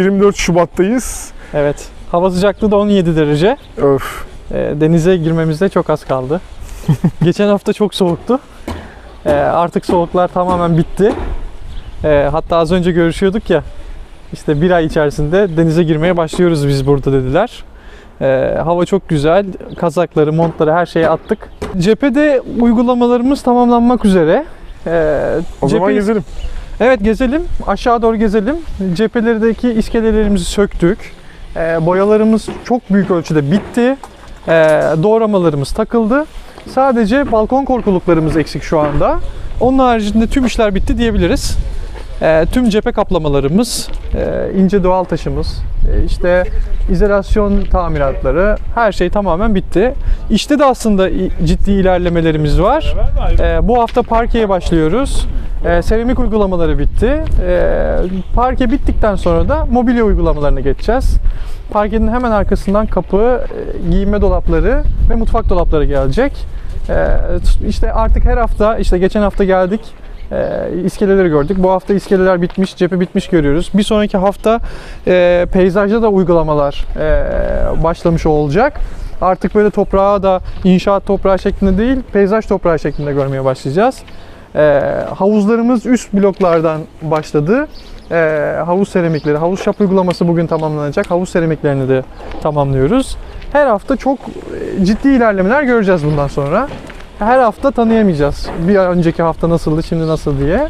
24 Şubat'tayız. Evet. Hava sıcaklığı da 17 derece. Öf. Ee, denize girmemizde çok az kaldı. Geçen hafta çok soğuktu. Ee, artık soğuklar tamamen bitti. Ee, hatta az önce görüşüyorduk ya. İşte bir ay içerisinde denize girmeye başlıyoruz biz burada dediler. Ee, hava çok güzel. Kazakları, montları her şeyi attık. Cephede uygulamalarımız tamamlanmak üzere. Ee, O zaman cephe- gezelim. Evet gezelim. Aşağı doğru gezelim. Cephelerdeki iskelelerimizi söktük. Ee, boyalarımız çok büyük ölçüde bitti. Ee, doğramalarımız takıldı. Sadece balkon korkuluklarımız eksik şu anda. Onun haricinde tüm işler bitti diyebiliriz. Ee, tüm cephe kaplamalarımız, e, ince doğal taşımız, e, işte izolasyon tamiratları her şey tamamen bitti. İşte de aslında ciddi ilerlemelerimiz var. Ee, bu hafta parkeye başlıyoruz. Ee, seramik uygulamaları bitti. Ee, parke bittikten sonra da mobilya uygulamalarına geçeceğiz. Parkenin hemen arkasından kapı, e, giyinme dolapları ve mutfak dolapları gelecek. Ee, işte artık her hafta, işte geçen hafta geldik. E, iskeleleri gördük. Bu hafta iskeleler bitmiş, cephe bitmiş görüyoruz. Bir sonraki hafta e, peyzajda da uygulamalar e, başlamış olacak. Artık böyle toprağa da inşaat toprağı şeklinde değil, peyzaj toprağı şeklinde görmeye başlayacağız. E, havuzlarımız üst bloklardan başladı. E, havuz seramikleri, havuz şap uygulaması bugün tamamlanacak. Havuz seramiklerini de tamamlıyoruz. Her hafta çok e, ciddi ilerlemeler göreceğiz bundan sonra. Her hafta tanıyamayacağız. Bir önceki hafta nasıldı, şimdi nasıl diye.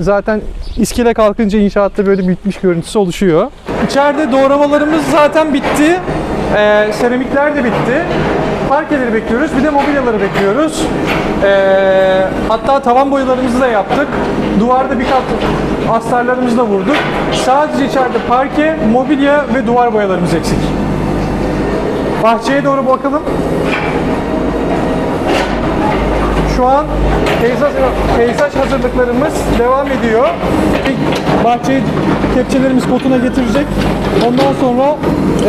Zaten iskele kalkınca inşaatta böyle bitmiş görüntüsü oluşuyor. İçeride doğramalarımız zaten bitti. Ee, seramikler de bitti. Parkeleri bekliyoruz. Bir de mobilyaları bekliyoruz. Ee, hatta tavan boyalarımızı da yaptık. Duvarda birkaç astarlarımızı da vurduk. Sadece içeride parke, mobilya ve duvar boyalarımız eksik. Bahçeye doğru bakalım. Şu an peyzaj, peyzaj hazırlıklarımız devam ediyor. Bahçeyi kepçelerimiz kotuna getirecek. Ondan sonra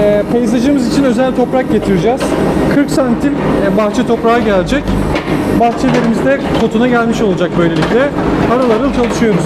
e, peyzajımız için özel toprak getireceğiz. 40 santim e, bahçe toprağı gelecek. Bahçelerimiz de kotuna gelmiş olacak böylelikle. Harıl çalışıyoruz.